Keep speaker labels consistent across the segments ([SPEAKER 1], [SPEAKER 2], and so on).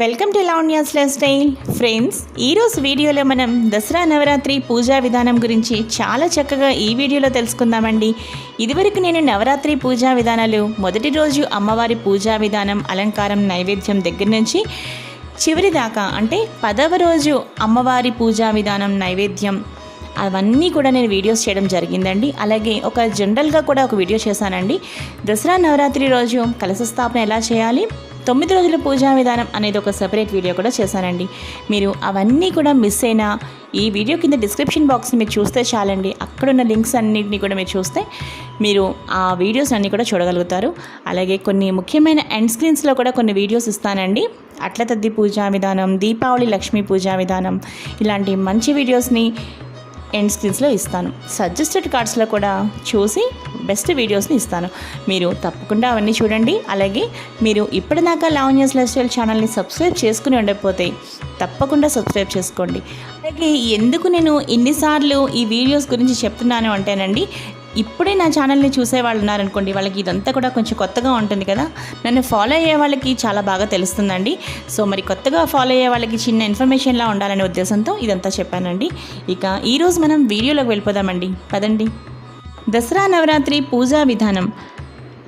[SPEAKER 1] Welcome to Lavanya's life style friends ఈరోజు వీడియోలో మనం దసరా నవరాత్రి పూజా విధానం గురించి చాలా చక్కగా ఈ వీడియోలో తెలుసుకుందామండి. ఇదివరకు నేను నవరాత్రి పూజా విధానాలు మొదటి రోజు అమ్మవారి పూజా విధానం అలంకారం నైవేద్యం దగ్గర నుంచి చివరి దాకా అంటే పదవ రోజు అమ్మవారి పూజా విధానం నైవేద్యం అవన్నీ కూడా నేను వీడియోస్ చేయడం జరిగిందండి. అలాగే ఒక జనరల్గా కూడా ఒక వీడియో చేశానండి. దసరా నవరాత్రి రోజు కలశ స్థాపన ఎలా చేయాలి? తొమ్మిది రోజుల పూజా విధానం అనేది ఒక సెపరేట్ వీడియో కూడా చేశానండి. మీరు అవన్నీ కూడా మిస్ అయినా ఈ వీడియో కింద డిస్క్రిప్షన్ బాక్స్ని మీరు చూస్తే చాలండి. అక్కడున్న లింక్స్ అన్నింటినీ కూడా మీరు చూస్తే మీరు ఆ వీడియోస్ అన్నీ కూడా చూడగలుగుతారు. అలాగే కొన్ని ముఖ్యమైన ఎండ్ స్క్రీన్స్లో కూడా కొన్ని వీడియోస్ ఇస్తానండి. అట్ల తద్ది పూజా విధానం దీపావళి లక్ష్మీ పూజా విధానం ఇలాంటి మంచి వీడియోస్ని ఎండ్ స్క్రీన్స్లో ఇస్తాను. సజెస్టెడ్ కార్డ్స్లో కూడా చూసి బెస్ట్ వీడియోస్ని ఇస్తాను. మీరు తప్పకుండా అవన్నీ చూడండి. అలాగే మీరు ఇప్పటిదాకా లావణ్యస్ లైఫ్ స్టైల్ ఛానల్ని సబ్స్క్రైబ్ చేసుకుని ఉండకపోతే తప్పకుండా సబ్స్క్రైబ్ చేసుకోండి. అలాగే ఎందుకు నేను ఇన్నిసార్లు ఈ వీడియోస్ గురించి చెప్తున్నాను అంటేనండి ఇప్పుడే నా ఛానల్ని చూసే వాళ్ళు ఉన్నారనుకోండి వాళ్ళకి ఇదంతా కూడా కొంచెం కొత్తగా ఉంటుంది కదా. నన్ను ఫాలో అయ్యే వాళ్ళకి చాలా బాగా తెలుస్తుందండి. సో మరి కొత్తగా ఫాలో అయ్యే వాళ్ళకి చిన్న ఇన్ఫర్మేషన్లా ఉండాలనే ఉద్దేశంతో ఇదంతా చెప్పానండి. ఇక ఈరోజు మనం వీడియోలోకి వెళ్ళిపోదామండి. పదండి. దసరా నవరాత్రి పూజా విధానం.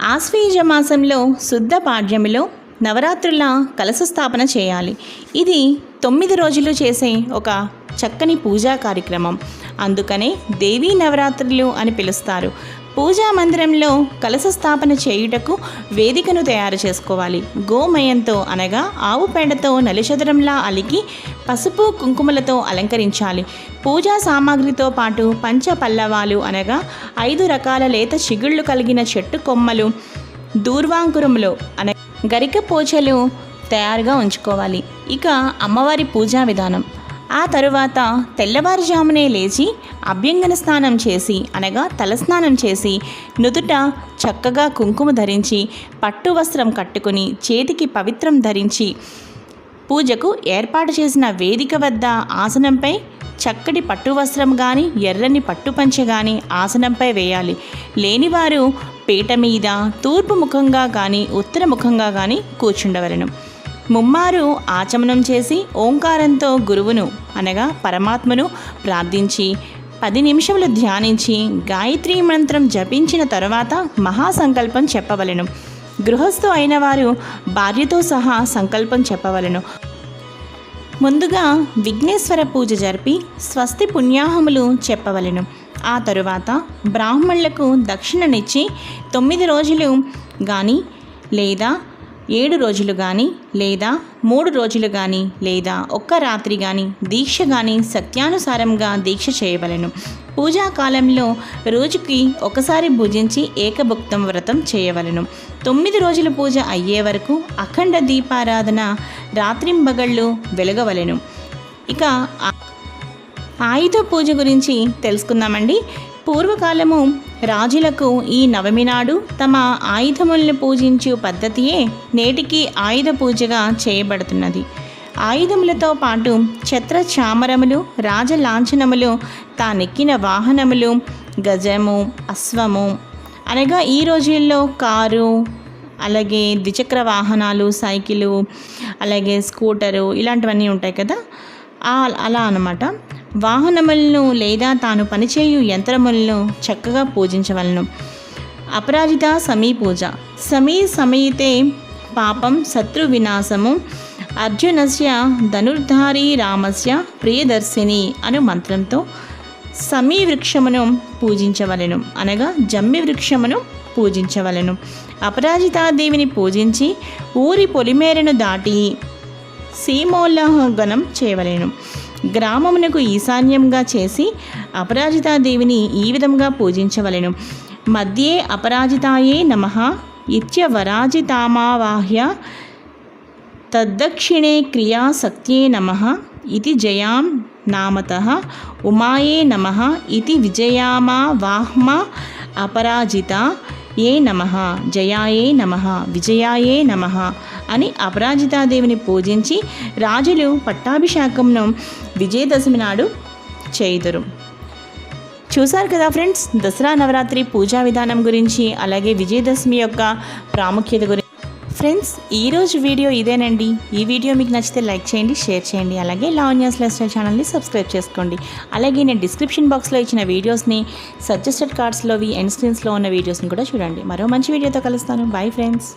[SPEAKER 1] ఆశ్వీజ మాసంలో శుద్ధ పాడ్యమిలో నవరాత్రుల కలశ స్థాపన చేయాలి. ఇది తొమ్మిది రోజులు చేసే ఒక చక్కని పూజా కార్యక్రమం. అందుకనే దేవీ నవరాత్రులు అని పిలుస్తారు. పూజా మందిరంలో కలశ స్థాపన చేయుటకు వేదికను తయారు చేసుకోవాలి. గోమయంతో అనగా ఆవు పేడతో నలిచదరంలా అలికి పసుపు కుంకుమలతో అలంకరించాలి. పూజా సామాగ్రితో పాటు పంచ పల్లవాలు అనగా ఐదు రకాల లేత చిగుళ్ళు కలిగిన చెట్టు కొమ్మలు దూర్వాంకురములు అన గరిక పోచలు తయారుగా ఉంచుకోవాలి. ఇక అమ్మవారి పూజా విధానం. ఆ తరువాత తెల్లవారుజామునే లేచి అభ్యంగన స్నానం చేసి అనగా తలస్నానం చేసి నుదుట చక్కగా కుంకుమ ధరించి పట్టు వస్త్రం కట్టుకుని చేతికి పవిత్రం ధరించి పూజకు ఏర్పాటు చేసిన వేదిక వద్ద ఆసనంపై చక్కటి పట్టు వస్త్రం కానీ ఎర్రని పట్టు పంచె కానీ ఆసనంపై వేయాలి. లేనివారు పీట మీద తూర్పు ముఖంగా కానీ ఉత్తర ముఖంగా కానీ కూర్చుండవలను. ముమ్మారు ఆచమనం చేసి ఓంకారంతో గురువును అనగా పరమాత్మను ప్రార్థించి పది నిమిషములు ధ్యానించి గాయత్రీ మంత్రం జపించిన తరువాత మహాసంకల్పం చెప్పవలెను. గృహస్థు అయిన వారు భార్యతో సహా సంకల్పం చెప్పవలెను. ముందుగా విఘ్నేశ్వర పూజ జరిపి స్వస్తి పుణ్యాహములు చెప్పవలెను. ఆ తరువాత బ్రాహ్మణులకు దక్షిణనిచ్చి తొమ్మిది రోజులు కానీ లేదా ఏడు రోజులు కానీ లేదా మూడు రోజులు కానీ లేదా ఒక్క రాత్రి కానీ దీక్ష కానీ సత్యానుసారంగా దీక్ష చేయవలెను. పూజా కాలంలో రోజుకి ఒకసారి భుజించి ఏకభుక్తం వ్రతం చేయవలెను. తొమ్మిది రోజుల పూజ అయ్యే వరకు అఖండ దీపారాధన రాత్రింబగళ్ళు వెలగవలెను. ఇక ఆయుధ పూజ గురించి తెలుసుకుందామండి. పూర్వకాలము రాజులకు ఈ నవమి నాడు తమ ఆయుధములను పూజించు పద్ధతియే నేటికి ఆయుధ పూజగా చేయబడుతున్నది. ఆయుధములతో పాటు ఛత్ర చామరములు రాజలాంఛనములు తానెక్కిన వాహనములు గజము అశ్వము అనగా ఈ రోజుల్లో కారు అలాగే ద్విచక్ర వాహనాలు సైకిలు అలాగే స్కూటరు ఇలాంటివన్నీ ఉంటాయి కదా? అలా అన్నమాట. వాహనములను లేదా తాను పనిచేయు యంత్రములను చక్కగా పూజించవలను. అపరాజిత సమీ పూజ సమీ సమయితే పాపం శత్రు వినాశము. అర్జునస్య ధనుర్ధారి రామస్య ప్రియదర్శిని అను మంత్రంతో సమీ వృక్షమును పూజించవలెను. అనగా జమ్మి వృక్షమును పూజించవలెను. అపరాజితాదేవిని పూజించి ఊరి పొలిమేరను దాటి సీమోల్లాహగనం చేయవలెను. గ్రామమునకు ఈశాన్యంగా చేసి అపరాజితాదేవిని ఈ విధంగా పూజించవలెను. మధ్యే అపరాజితాయే నమ ఇత్యవరాజితామావాహ్య తద్దక్షిణే క్రియాసక్త్యే నమ ఇది జయాం నామత ఉమాయే నమ ఇది విజయామా వాహ్మ అపరాజిత ఏ నమ జయాయే నమ విజయాయే నమ అని అపరాజితాదేవిని పూజించి రాజులు పట్టాభిషేకంను విజయదశమి నాడు చేయుదురు. చూశారు కదా ఫ్రెండ్స్ దసరా నవరాత్రి పూజా విధానం గురించి అలాగే విజయదశమి యొక్క ప్రాముఖ్యత గురించి. ఫ్రెండ్స్ ఈరోజు వీడియో ఇదేనండి. ఈ వీడియో మీకు నచ్చితే లైక్ చేయండి షేర్ చేయండి అలాగే లావన్యాస్ లైఫ్ ఛానల్ని సబ్స్క్రైబ్ చేసుకోండి. అలాగే నేను డిస్క్రిప్షన్ బాక్స్లో ఇచ్చిన వీడియోస్ని సజెస్టెడ్ కార్డ్స్లోవి ఎండ్ స్క్రీన్స్లో ఉన్న వీడియోస్ని కూడా చూడండి. మరో మంచి వీడియోతో కలుస్తాను. Bye friends